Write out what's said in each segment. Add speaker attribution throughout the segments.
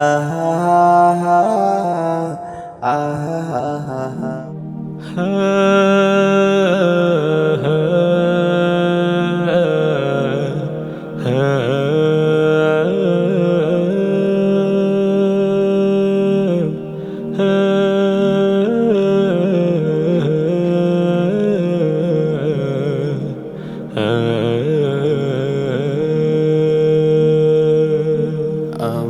Speaker 1: Uh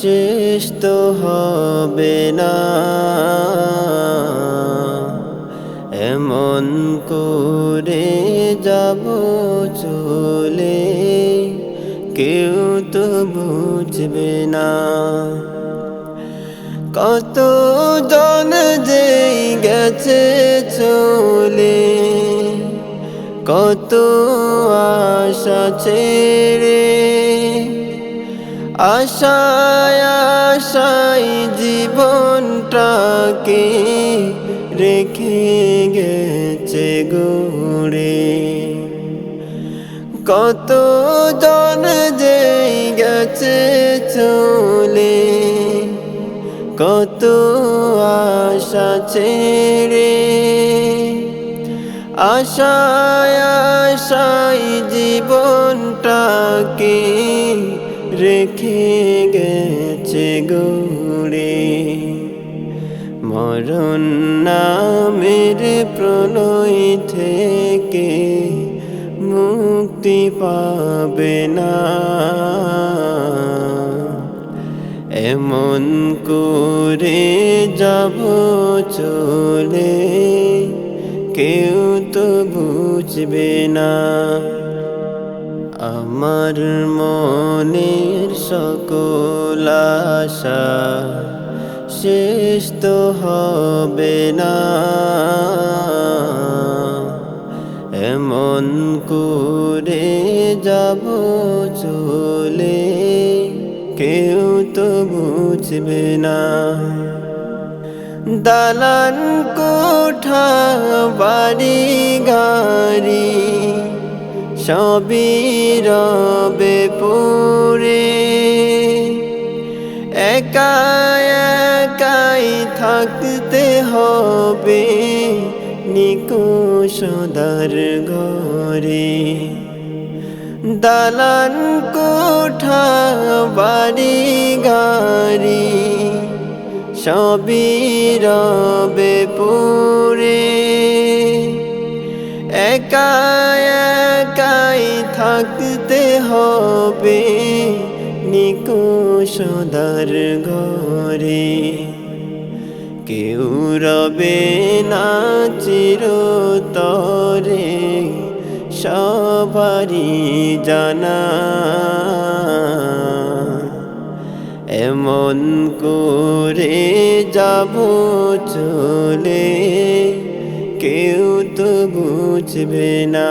Speaker 1: শেষ তো হবে না। এমন করে যাব চলে, কেউ তো বুঝবে না। কত জন যে গেছে চলে, কত আশা ছেড়ে আশায় জীবনটাকে রেখে গেছে গড়ে। কত জন যে গেছে চলে, কত আশা ছেড়ে। আশায় আশায় জীবনটাকে রেখে গেছে গড়ে। মরণ নামের প্রণয় থেকে মুক্তি পাবে না। এমন করে যাব চলে, কেউ তো বুঝবে না। আমার মনের সকল আশা শেষ তো হবে না। এমন করে যাব চলে, কেউ তো বুঝবে না। দালান কোঠা বাড়ি সবই রবে পুরে। একা একাই থাকতে হবে নিকোষদার ঘরে। দালান কোঠা, বাড়ি, গাড়ি সবই পুরে। একা থাকতে হবে নিকোষদার ঘরে। কেউ রবে না চিরতরে, সবারই জানা। এমন করে যাব চলে, কেউ তো বুঝবে না।